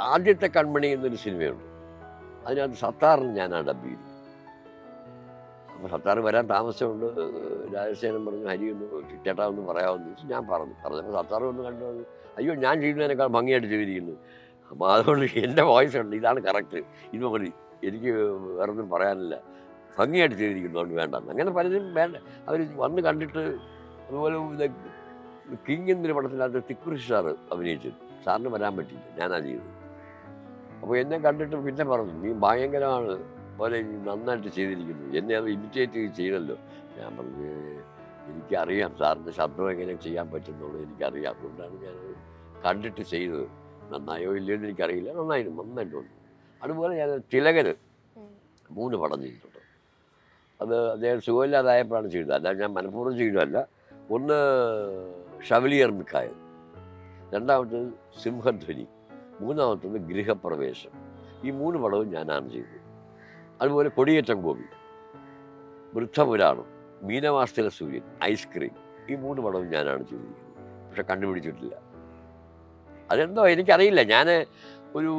ആദ്യത്തെ കൺമണി എന്നൊരു സിനിമയുണ്ട്. അതിനകത്ത് സത്താറിന് ഞാനാണ് ഡബ് ചെയ്തത്. അപ്പോൾ സത്താർ വരാൻ താമസമുണ്ട്. രാജസേനൻ പറഞ്ഞു ഹരി ഒന്ന് ചേട്ടാ ഒന്ന് പറയാമെന്ന് ചോദിച്ചു. ഞാൻ പറഞ്ഞു. പറഞ്ഞപ്പോൾ സത്താർ ഒന്ന് കണ്ടു. അയ്യോ ഞാൻ ചെയ്യുന്നതിനേക്കാൾ ഭംഗിയായിട്ട് ചെയ്തിരിക്കുന്നു. അപ്പോൾ അതുകൊണ്ട് എന്റെ വോയിസ് ഉണ്ട്. ഇതാണ് കറക്റ്റ് ഇത് മതി. എനിക്ക് വേറെ ഒന്നും പറയാനില്ല. ഭംഗിയായിട്ട് ചെയ്തിരിക്കുന്നു. അതുകൊണ്ട് വേണ്ട. അങ്ങനെ പലരും വേണ്ട. അവർ വന്ന് കണ്ടിട്ട് അതുപോലെ കിങ് എന്നൊരു പടത്തിനകത്ത് തിക്കുറി സാറ് അഭിനയിച്ചു സാറിന് വരാൻ പറ്റില്ല ഞാനാ ചെയ്തത്. അപ്പോൾ എന്നെ കണ്ടിട്ട് പിന്നെ പറഞ്ഞു നീ ഭയങ്കരമാണ് പോലെ നീ നന്നായിട്ട് ചെയ്തിരിക്കുന്നു. എന്നെ അത് ഇമിറ്റേറ്റ് ചെയ്തല്ലോ. ഞാൻ പറഞ്ഞു "ഏ, എനിക്കറിയാം സാറിന്റെ ശബ്ദം എങ്ങനെ ചെയ്യാൻ പറ്റുന്നുള്ളൂ എനിക്കറിയാം. അതുകൊണ്ടാണ് ഞാൻ കണ്ടിട്ട് ചെയ്തത്. നന്നായോ ഇല്ലയോ എന്ന് എനിക്കറിയില്ല. നന്നായിരുന്നു നന്നായിട്ടുണ്ട് അതുപോലെ ഞാൻ തിലകന് മൂന്ന് പടം ചെയ്തിട്ടുണ്ട്. അത് അദ്ദേഹം സുഖമില്ലാതായപ്പോഴാണ് ചെയ്തത്. അല്ലാതെ ഞാൻ മനഃപൂർവം ചെയ്തതല്ല. ഒന്ന് ഷവലിയർ മിക്കായ രണ്ടാമത്തേത് സിംഹധ്വനി. മൂന്നാമത്തത് ഗൃഹപ്രവേശം. ഈ മൂന്ന് പടവും ഞാനാണ് ചെയ്തത്. അതുപോലെ കൊടിയേറ്റം ഗോപി വൃദ്ധപുരാണം മീനവാസ്തല സൂര്യൻ ഐസ്ക്രീം ഈ മൂന്ന് പടവും ഞാനാണ് ചെയ്തിരിക്കുന്നത്. പക്ഷെ കണ്ടുപിടിച്ചിട്ടില്ല. അതെന്തോ എനിക്കറിയില്ല. ഞാൻ ഒരു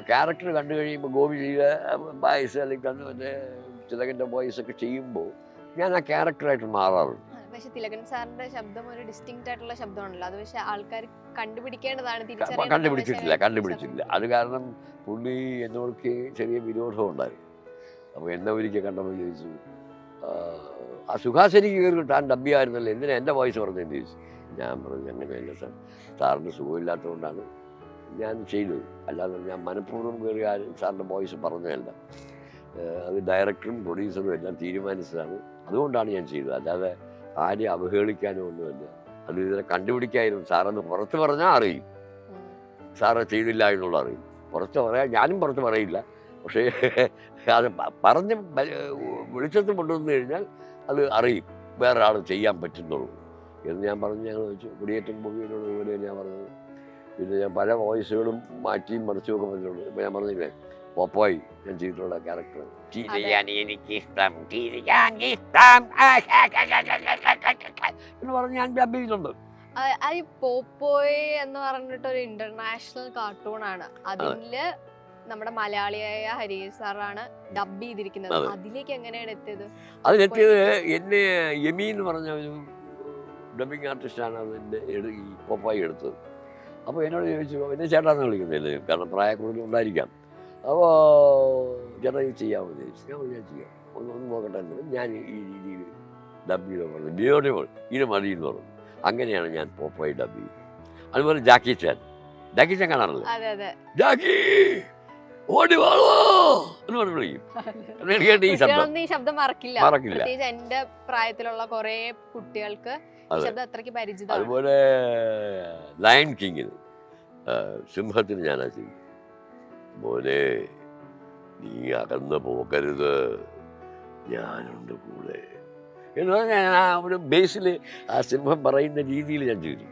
ക്യാരക്ടർ കണ്ടു കഴിയുമ്പോൾ ഗോപി ചെയ്ത ബായ്സ് അല്ലെങ്കിൽ മറ്റേ തിലകന്റെ ബോയ്സ് ഒക്കെ ചെയ്യുമ്പോൾ ഞാൻ ആ ക്യാരക്ടറായിട്ട് മാറാറുണ്ട്. പക്ഷെ തിലകൻ സാറിന്റെ ശബ്ദം ഒരു ഡിസ്റ്റിങ്ക്റ്റ് ആയിട്ടുള്ള ശബ്ദമാണല്ലോ. അത് പക്ഷെ ആൾക്കാർ കണ്ടുപിടിക്കേണ്ടതാണ് തിരിച്ചറിയേണ്ടതാണ് കണ്ടുപിടിച്ചിട്ടില്ല കണ്ടുപിടിച്ചിട്ടില്ല. അത് കാരണം പുള്ളി എന്നോടൊക്കെ ചെറിയ വിരോധം ഉണ്ടായിരുന്നു അപ്പോൾ എന്നെ ഒരിക്കൽ കണ്ടപ്പോൾ ചോദിച്ചു "ആ, സുഹാസിനിക്ക് കയറി താൻ ഡബ്ബിയായിരുന്നല്ലോ. എന്തിനാ എന്റെ വോയിസ് പറഞ്ഞതെന്ന് ചോദിച്ചു. ഞാൻ പറഞ്ഞു അങ്ങനെയല്ല സാർ. സാറിന് സുഖമില്ലാത്തതുകൊണ്ടാണ് ഞാൻ ചെയ്തത് അല്ലാതെ ഞാൻ മനഃപൂർവം കയറി ആരും സാറിന്റെ വോയിസ് പറഞ്ഞതല്ല. അത് ഡയറക്ടറും പ്രൊഡ്യൂസറും എല്ലാം തീരുമാനിച്ചതാണ്. അതുകൊണ്ടാണ് ഞാൻ ചെയ്തത്. അല്ലാതെ ആരെയും അവഹേളിക്കാനോ ഒന്നുമല്ല. അത് ഇതിനെ കണ്ടുപിടിക്കായിരുന്നു. സാറെന്ന് പുറത്ത് പറഞ്ഞാൽ അറിയും. സാറ് ചെയ്തില്ല എന്നുള്ള അറിയും. പുറത്ത് പറയാൻ ഞാനും പുറത്ത് പറയില്ല. പക്ഷേ അത് പറഞ്ഞ് വെളിച്ചത്ത് കൊണ്ടുവന്നു കഴിഞ്ഞാൽ അത് അറിയും. വേറെ ആൾ ചെയ്യാൻ പറ്റുന്നുള്ളൂ. എന്ന് ഞാൻ പറഞ്ഞു ഞങ്ങൾ വെച്ചു കുടിയേറ്റം ഭൂമിയിലുള്ള ഞാൻ പറഞ്ഞത്. പിന്നെ ഞാൻ പല വോയിസുകളും മാറ്റിയും മറിച്ചും ഒക്കെ പറഞ്ഞിട്ടുണ്ട്. ഇപ്പം ഞാൻ പറഞ്ഞില്ലേ പോപ്പോയി ഞാൻ ചെയ്തിട്ടുള്ള ക്യാരക്ടർ ചെയ്യാൻ എനിക്ക് ഇഷ്ടം ചെയ്യാൻ ഇഷ്ടം. എന്ന് പറഞ്ഞ് ഞാൻ അഭിനയിച്ചിട്ടുണ്ട്. പോപ്പോയ് എന്ന് പറഞ്ഞിട്ട് ഒരു ഇന്റർനാഷണൽ കാർട്ടൂൺ ആണ്. അതിൽ നമ്മുടെ മലയാളിയായ ഹരീഷ് സാറാണ് ഡബ് ചെയ്തിരിക്കുന്നത്. അതിലേക്ക് എങ്ങനെയാണ് എത്തിയത്? അതിലെത്തിയത് എന്നെ യമി എന്ന് പറഞ്ഞ ഒരു ഡബിങ് ആർട്ടിസ്റ്റാണ് അതിന്റെ ഈ പോപ്പായി എടുത്തത്. അപ്പോൾ എന്നോട് ചോദിച്ചു എന്നെ ചേട്ടാന്ന് വിളിക്കുന്നില്ലേ കാരണം പ്രായക്കൂടുതൽ ഉണ്ടായിരിക്കാം. അപ്പോൾ ചേട്ടാ ഇത് എന്ന് ചോദിച്ചു ഞാൻ ഞാൻ ചെയ്യാം. ഒന്ന് ഒന്ന് നോക്കട്ടെ എന്ന്. ഞാൻ ഈ രീതിയിൽ ഡബ് ചെയ്ത് പറഞ്ഞു ബ്യൂട്ടിഫുൾ ഇത് മതി എന്ന് പറഞ്ഞു. അങ്ങനെയാണ് ഞാൻ പോപ്പോയി ഡബ് ചെയ്തത് അതുപോലെ ജാക്കി ചാൻ. ജാക്കി ചാൻ കാണാറില്ല? അതെ അതെ. ജാക്കി! ഓടി വാളോ എന്ന് പറഞ്ഞു വിളിക്കും. അത്. എനിക്ക് ഈ ശബ്ദം. ഈ ശബ്ദം മറക്കില്ല. എന്റെ പ്രായത്തിലുള്ള കുറെ കുട്ടികൾക്ക്. ശബ്ദം അത്രയ്ക്ക് അതുപോലെ ലയൺ കിങ്ങിന് സിംഹത്തിന് ഞാനാ ചെയ്യും മോനെ നീ അകന്ന് പോകരുത്. ഞാനുണ്ട് കൂടെ. എന്ന് പറഞ്ഞാൽ ആ ഒരു ബേസിൽ ആ സിംഹം പറയുന്ന രീതിയിൽ ഞാൻ ചെയ്തു